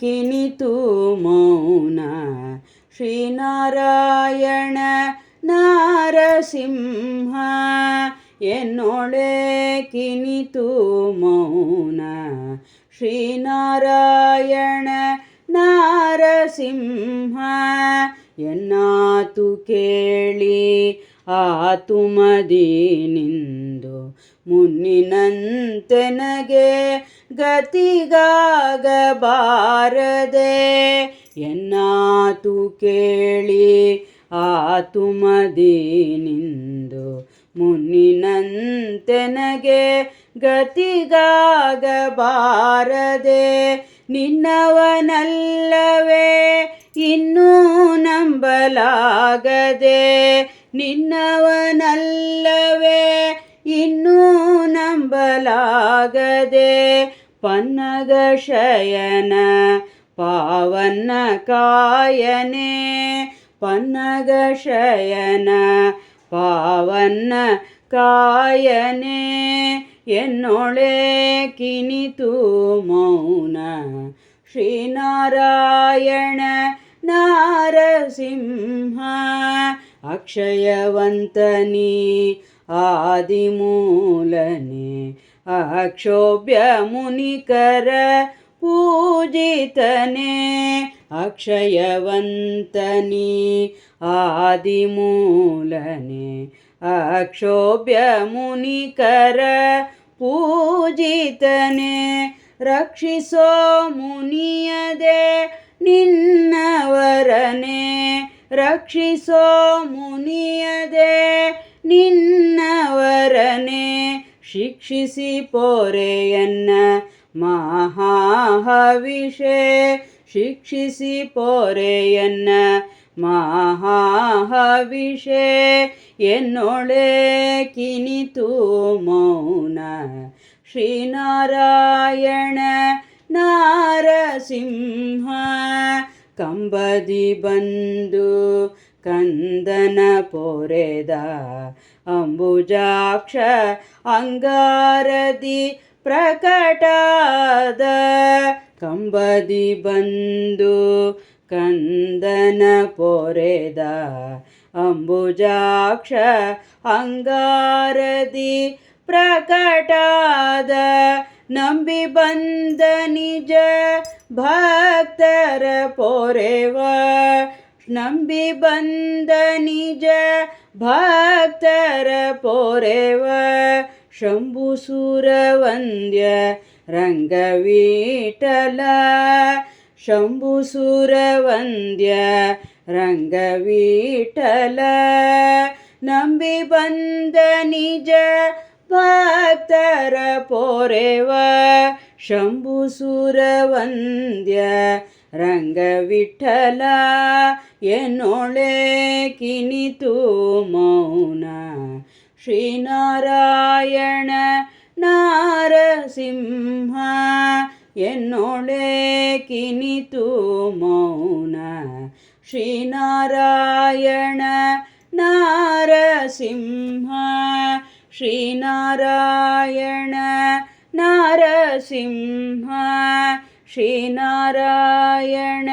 ಕಿನಿತು ಮೌನ. ಶ್ರೀನಾರಾಯಣ ನಾರಸಿಂಹ ಎನ್ನೊಳೆ ಕಿನಿತು ಮೌನ. ಶ್ರೀನಾರಾಯಣ ನಾರಸಿಂಹ ಎನ್ನಾತು ಕೇಳಿ ಆತು ಮದೀನಿಂದು ಮುನ್ನಿನಂತೆನಗೆ ಗತಿಗಾಗಬಾರದೆ? ಎನ್ನಾತು ಕೇಳಿ ಆತು ಮದೀನಿಂದು ಮುನ್ನಿನಂತೆನಗೆ ಗತಿಗಾಗಬಾರದೆ? ನಿನ್ನವನಲ್ಲವೇ ಇನ್ನೂ ನಂಬಲಾಗದೆ ನಿನ್ನವನಲ್ಲವೇ ಇನ್ನೂ ನಂಬಲಾಗದೆ ಪನ್ನಗ ಶಯನ ಪಾವನ್ನ ಕಾಯನೆ ಪನ್ನಗ ಶಯನ ಪಾವನ್ನ ಕಾಯನೆ ಎನ್ನೊಳೆ ಕಿನಿತು ಮೌನ ಶ್ರೀನಾರಾಯಣ ನಾರಸಿಂಹ ಅಕ್ಷಯವಂತನಿ ಆದಿಮೂಲನೆ ಅಕ್ಷೋಭ್ಯ ಮುನಿಕರ ಪೂಜಿತನೆ ಅಕ್ಷಯವಂತನಿ ಆದಿಮೂಲನೆ ಅಕ್ಷೋಭ್ಯ ಮುನಿಕರ ಪೂಜಿತನೆ ರಕ್ಷಿಸೋ ಮುನಿಯದೆ ನಿನ್ನವರನೆ ರಕ್ಷಿಸೋ ಮುನಿಯದೆ ನಿನ್ನವರನೆ ಶಿಕ್ಷಿಸಿ ಪೋರೆಯನ್ನ ಮಹಾಹವಿಷೆ. ಶಿಕ್ಷಿಸಿ ಪೋರೆಯನ್ನ ಮಹಾಹವಿಷೆ. ಎನ್ನೊಳೆ ಕಿನಿತು ಮೌನ ಶ್ರೀನಾರಾಯಣ ನಾರಸಿಂಹ ಕಂಬದಿ ಬಂದು ಕಂದನ ಪೊರೆದ ಅಂಬುಜಾಕ್ಷ ಅಂಗಾರದಿ ಪ್ರಕಟಾದ ಕಂಬದಿ ಬಂದು ಕಂದನ ಪೊರೆದ ಅಂಬುಜಾಕ್ಷ ಅಂಗಾರದಿ ಪ್ರಕಟಾದ ನಂಬಿ ಬಂದ ನಿಜ ಭಕ್ತರ ಪೊರೆವ ನಂಬಿ ಬಂದ ನಿಜ ಭಕ್ತರ ಪೊರೆವ. ಶಂಭು ಸುರವಂದ್ಯ ರಂಗವೀಟಲ ಶಂಭು ಸುರವಂದ್ಯ ರಂಗವೀಟಲ ನಂಬಿ ಬಂದ ನಿಜ ಭಕ್ತರ ಪೊರೆವ. ಶಂಭು ಸುರವಂದ್ಯ ರಂಗವಿಠಲ ಎನ್ನೊಳೆ ಕಿನಿತು ಮೌನ ಶ್ರೀನಾರಾಯಣ ನಾರಸಿಂಹ ಎನ್ನೊಳೆ ಕಿನಿತು ಮೌನ ಶ್ರೀನಾರಾಯಣ ನಾರಸಿಂಹ ಶ್ರೀನಾರಾಯಣ ನಾರಸಿಂಹ ಶ್ರೀನಾರಾಯಣ